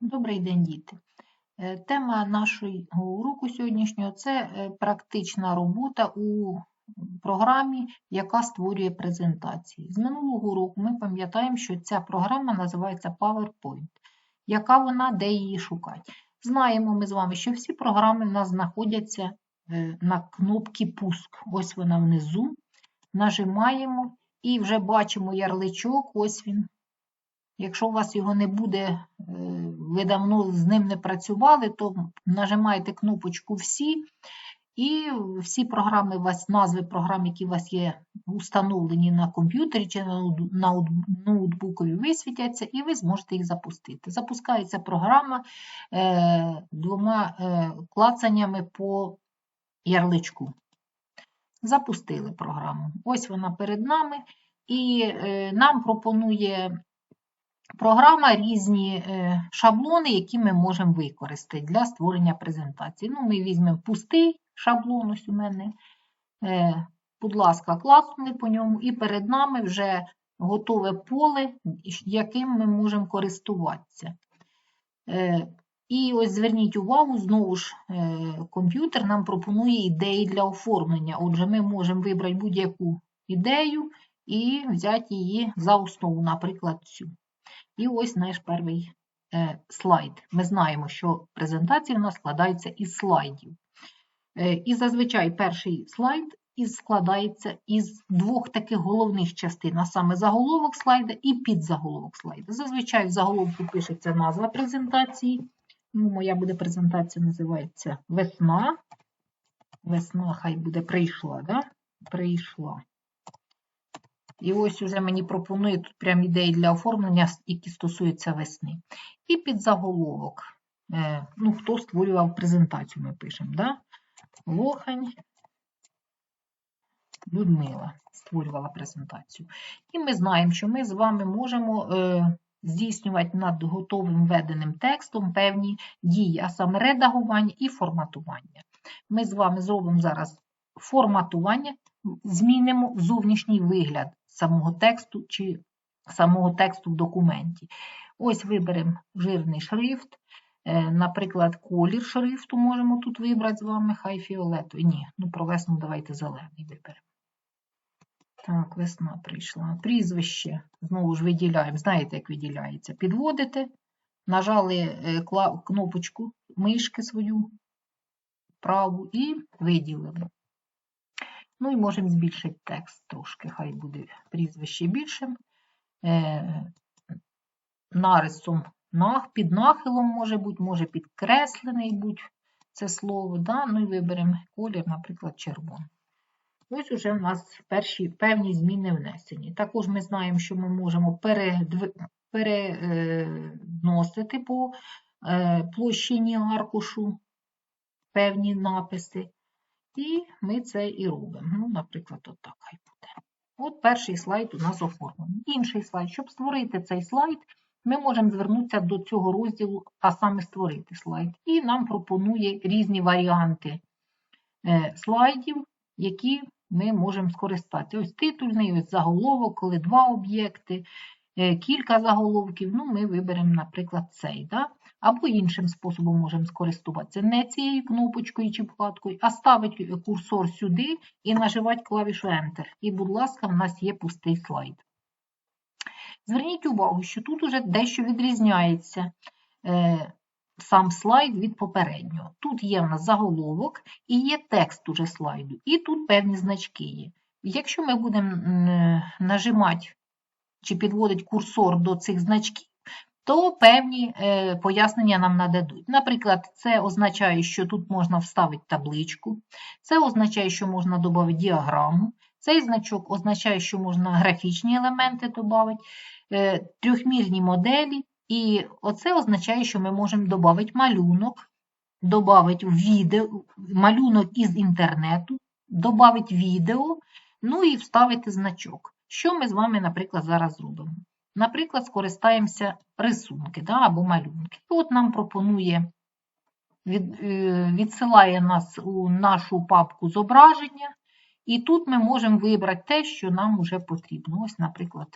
Добрий день, діти. Е, Тема нашого уроку сьогоднішнього це е, практична робота у програмі, яка створює презентації. З минулого року ми пам'ятаємо, що ця програма називається PowerPoint. Яка вона, де її шукати? Знаємо ми з вами, що всі програми в нас знаходяться е, на кнопці Пуск. Ось вона внизу. Нажимаємо і вже бачимо ярличок, ось він. Якщо у вас його не буде, е, ви давно з ним не працювали, то нажимаєте кнопочку Всі, і всі програми, назви програм, які у вас є установлені на комп'ютері чи на ноут- ноутбукові, висвітяться, і ви зможете їх запустити. Запускається програма е, двома е, клацаннями по ярличку. Запустили програму. Ось вона перед нами, і нам пропонує програма різні е, шаблони, які ми можемо використати для створення презентації. Ну, ми візьмемо пустий шаблон, ось у мене. Е, Будь ласка, класнули по ньому, і перед нами вже готове поле, яким ми можемо користуватися. Е, І ось зверніть увагу, знову ж комп'ютер нам пропонує ідеї для оформлення. Отже, ми можемо вибрати будь-яку ідею і взяти її за основу, наприклад, цю. І ось наш перший е, слайд. Ми знаємо, що презентація у нас складається із слайдів. Е, і зазвичай перший слайд із, складається із двох таких головних частин, а саме заголовок слайда і підзаголовок слайда. Зазвичай в заголовку пишеться назва презентації. Ну, моя буде презентація називається Весна. Весна хай буде прийшла, да? Прийшла. І ось уже мені пропонує тут прям ідеї для оформлення, які стосуються весни. І під заголовок. Е, ну, хто створював презентацію, ми пишемо, да? Лохань Людмила створювала презентацію. І ми знаємо, що ми з вами можемо е, здійснювати над готовим введеним текстом певні дії, а саме редагування і форматування. Ми з вами зробимо зараз форматування, змінимо зовнішній вигляд самого тексту чи самого тексту в документі. Ось виберемо жирний шрифт. Е, Наприклад, колір шрифту можемо тут вибрати з вами, хай фіолетовий. Ні, ну про весну давайте зелений виберемо. Так, весна прийшла. Прізвище знову ж виділяємо. Знаєте, як виділяється? Підводите, нажали е, кнопочку мишки свою праву і виділили. Ну і можемо збільшити текст трошки, хай буде прізвище більшим. Е, нарисом під нахилом може бути, може підкреслений бути це слово. Да? Ну і виберемо колір, наприклад, червоний. Ось уже в нас перші певні зміни внесені. Також ми знаємо, що ми можемо переносити по е, площині аркушу певні написи. І ми це і робимо. Ну, наприклад, от так хай буде. От перший слайд у нас оформлений. Інший слайд. Щоб створити цей слайд, ми можемо звернутися до цього розділу, а саме створити слайд. І нам пропонує різні варіанти е, слайдів, які ми можемо скористатися. Ось титульний, ось заголовок, коли два об'єкти, е, кілька заголовків. Ну, ми виберемо, наприклад, цей. Да? Або іншим способом можемо скористуватися. Не цією кнопочкою чи вкладкою, а ставити курсор сюди і нажимати клавішу Enter. І, будь ласка, в нас є пустий слайд. Зверніть увагу, що тут уже дещо відрізняється е, сам слайд від попереднього. Тут є в нас заголовок і є текст уже слайду, і тут певні значки є. Якщо ми будемо нажимати чи підводити курсор до цих значків, то певні е, пояснення нам нададуть. Наприклад, це означає, що тут можна вставити табличку, це означає, що можна додати діаграму, цей значок означає, що можна графічні елементи додати, е, трьохмірні моделі, і оце означає, що ми можемо додати малюнок, додати відео, малюнок із інтернету, додати відео, ну і вставити значок. Що ми з вами, наприклад, зараз зробимо? Наприклад, скористаємося рисунки да, або малюнки. От нам пропонує, від, е, відсилає нас у нашу папку зображення, і тут ми можемо вибрати те, що нам вже потрібно. Ось, наприклад,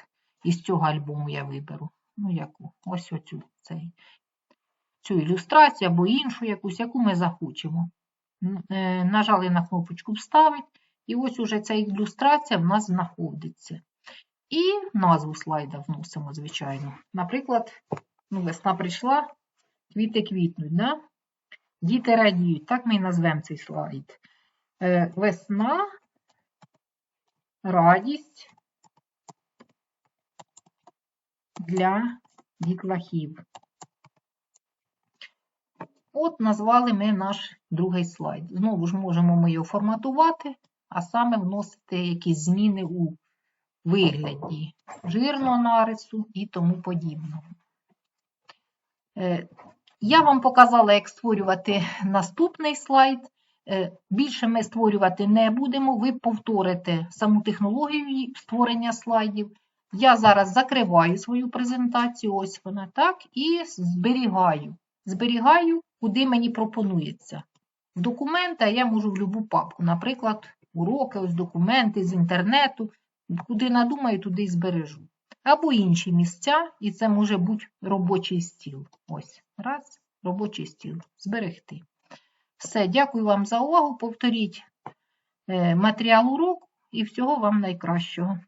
із цього альбому я виберу. Ну, яку? Ось оцю цей. цю ілюстрацію або іншу якусь, яку ми захочемо. Е, Нажали на кнопочку Вставить, і ось уже ця ілюстрація в нас знаходиться. І назву слайда вносимо, звичайно. Наприклад, ну, весна прийшла, квіти квітнуть, да? діти радіють. Так ми і назвемо цей слайд. Е, Весна, радість для дітлахів. От назвали ми наш другий слайд. Знову ж можемо ми його форматувати, а саме вносити якісь зміни у вигляді жирного нарису і тому подібного. Е, Я вам показала, як створювати наступний слайд. Е, Більше ми створювати не будемо. Ви повторите саму технологію створення слайдів. Я зараз закриваю свою презентацію, ось вона так, і зберігаю. Зберігаю, куди мені пропонується. В документи а я можу в будь-яку папку, наприклад, уроки, ось документи з інтернету. Куди надумаю, туди і збережу. Або інші місця, і це може бути робочий стіл. Ось, раз, робочий стіл. Зберегти. Все, дякую вам за увагу. Повторіть е, матеріал уроку і всього вам найкращого.